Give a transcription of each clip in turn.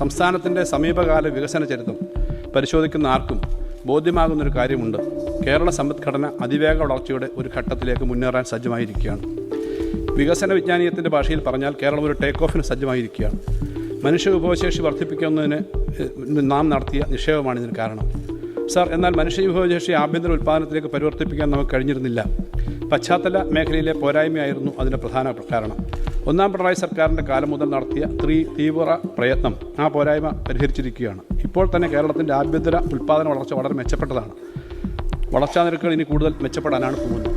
സംസ്ഥാനത്തിന്റെ സമീപകാല വികസന ചരിത്രം പരിശോധിക്കുന്ന ആർക്കും ബോധ്യമാകുന്നൊരു കാര്യമുണ്ട്. കേരള സമ്പദ്ഘടന അതിവേഗ വളർച്ചയുടെ ഒരു ഘട്ടത്തിലേക്ക് മുന്നേറാൻ സജ്ജമായിരിക്കുകയാണ്. വികസന വിജ്ഞാനീയത്തിന്റെ ഭാഷയിൽ പറഞ്ഞാൽ കേരളം ഒരു ടേക്ക് ഓഫിന് സജ്ജമായിരിക്കുകയാണ്. മനുഷ്യ വിഭവശേഷി വർദ്ധിപ്പിക്കുന്നതിന് നാം നടത്തിയ നിക്ഷേപമാണ് ഇതിന് കാരണം. സാർ എന്നാൽ മനുഷ്യ വിഭവശേഷി ആഭ്യന്തര ഉൽപ്പാദനത്തിലേക്ക് പരിവർത്തിപ്പിക്കാൻ നമുക്ക് കഴിഞ്ഞിരുന്നില്ല. പശ്ചാത്തല മേഖലയിലെ പോരായ്മയായിരുന്നു അതിന്റെ പ്രധാന കാരണം ഒന്നാം പിണറായി സർക്കാരിന്റെ കാലം മുതൽ നടത്തിയ ത്രീ തീവ്ര പ്രയത്നം ആ പോരായ്മ പരിഹരിച്ചിരിക്കുകയാണ്. ഇപ്പോൾ തന്നെ കേരളത്തിന്റെ ആഭ്യന്തര ഉൽപ്പാദന വളർച്ച വളരെ മെച്ചപ്പെട്ടതാണ്. വളർച്ചാ നിരക്കുകൾ ഇനി കൂടുതൽ മെച്ചപ്പെടാനാണ് പോകുന്നത്.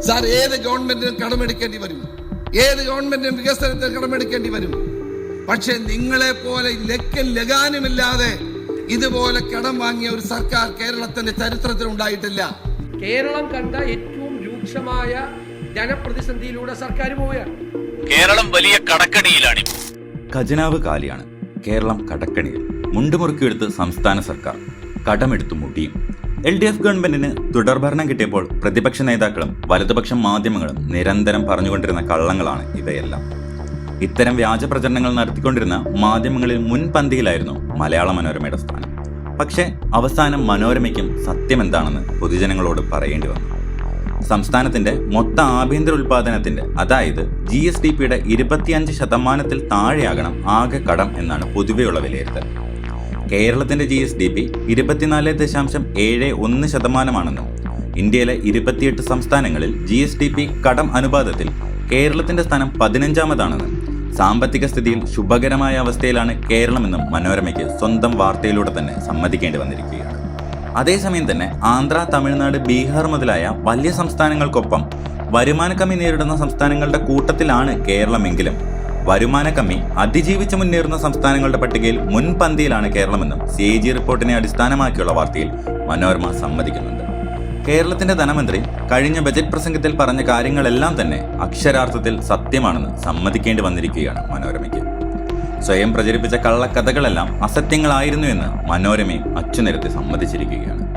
സാർ ഏത് ഗവൺമെന്റിനും കടമെടുക്കേണ്ടി വരും. ഏത് ഗവൺമെന്റിനും വികസനത്തിന് കടമെടുക്കേണ്ടി വരും. പക്ഷെ നിങ്ങളെ പോലെ ലക്കും ലഗാനുമില്ലാതെ ഇതുപോലെ കടം വാങ്ങിയ ഒരു സർക്കാർ കേരളത്തിന്റെ ചരിത്രത്തിൽ ഉണ്ടായിട്ടില്ല. കേരളം കണ്ട ഏറ്റവും രൂക്ഷമായ ജനപ്രതിസന്ധിയിലൂടെ സർക്കാർ പോവുകയാണ്. കേരളം വലിയ കടക്കണിയിലാണ് ഖജനാവ് കാലിയാണ്. കേരളം കടക്കണിയിൽ മുണ്ടുമുറുക്കിയെടുത്ത് സംസ്ഥാന സർക്കാർ കടമെടുത്തു മുടിയും. എൽ ഡി എഫ് ഗവൺമെന്റിന് തുടർഭരണം കിട്ടിയപ്പോൾ പ്രതിപക്ഷ നേതാക്കളും വലതുപക്ഷ മാധ്യമങ്ങളും നിരന്തരം പറഞ്ഞുകൊണ്ടിരുന്ന കള്ളങ്ങളാണ് ഇവയെല്ലാം. ഇത്തരം വ്യാജ പ്രചരണങ്ങൾ നടത്തിക്കൊണ്ടിരുന്ന മാധ്യമങ്ങളിൽ മുൻപന്തിയിലായിരുന്നു മലയാള മനോരമയുടെ സ്ഥാനം. പക്ഷേ അവസാനം മനോരമയ്ക്കും സത്യം എന്താണെന്ന് പൊതുജനങ്ങളോട് പറയേണ്ടി വന്നു. സംസ്ഥാനത്തിന്റെ മൊത്ത ആഭ്യന്തര ഉൽപാദനത്തിന്റെ അതായത് ജി എസ് ഡി പിയുടെ ഇരുപത്തിയഞ്ച് ശതമാനത്തിൽ താഴെയാകണം ആകെ കടം എന്നാണ് പൊതുവെയുള്ള വിലയിരുത്തൽ. കേരളത്തിന്റെ ജി എസ് ഡി പി ഇരുപത്തിനാല് ദശാംശം ഏഴ് ഒന്ന് ശതമാനമാണെന്നും ഇന്ത്യയിലെ ഇരുപത്തിയെട്ട് സംസ്ഥാനങ്ങളിൽ ജി എസ് ഡി പി കടം അനുപാതത്തിൽ കേരളത്തിന്റെ സ്ഥാനം പതിനഞ്ചാമതാണെന്നും സാമ്പത്തിക സ്ഥിതിയിൽ ശുഭകരമായ അവസ്ഥയിലാണ് കേരളമെന്നും മനോരമയ്ക്ക് സ്വന്തം വാർത്തയിലൂടെ തന്നെ സമ്മതിക്കേണ്ടി വന്നിരിക്കുകയാണ്. അതേസമയം തന്നെ ആന്ധ്ര തമിഴ്നാട് ബീഹാർ മുതലായ വലിയ സംസ്ഥാനങ്ങൾക്കൊപ്പം വരുമാന കമ്മി നേരിടുന്ന സംസ്ഥാനങ്ങളുടെ കൂട്ടത്തിലാണ് കേരളമെങ്കിലും. വരുമാന കമ്മി അതിജീവിച്ച് മുന്നേറുന്ന സംസ്ഥാനങ്ങളുടെ പട്ടികയിൽ മുൻപന്തിയിലാണ് കേരളമെന്നും സി എ ജി റിപ്പോർട്ടിനെ അടിസ്ഥാനമാക്കിയുള്ള വാർത്തയിൽ മനോരമ സമ്മതിക്കുന്നുണ്ട്. കേരളത്തിന്റെ ധനമന്ത്രി കഴിഞ്ഞ ബജറ്റ് പ്രസംഗത്തിൽ പറഞ്ഞ കാര്യങ്ങളെല്ലാം തന്നെ അക്ഷരാർത്ഥത്തിൽ സത്യമാണെന്ന് സമ്മതിക്കേണ്ടി വന്നിരിക്കുകയാണ് മനോരമയ്ക്ക്. സ്വയം പ്രചരിപ്പിച്ച കള്ളക്കഥകളെല്ലാം അസത്യങ്ങളായിരുന്നു എന്ന് മനോരമയും അച്ചുനിരത്തി സമ്മതിച്ചിരിക്കുകയാണ്.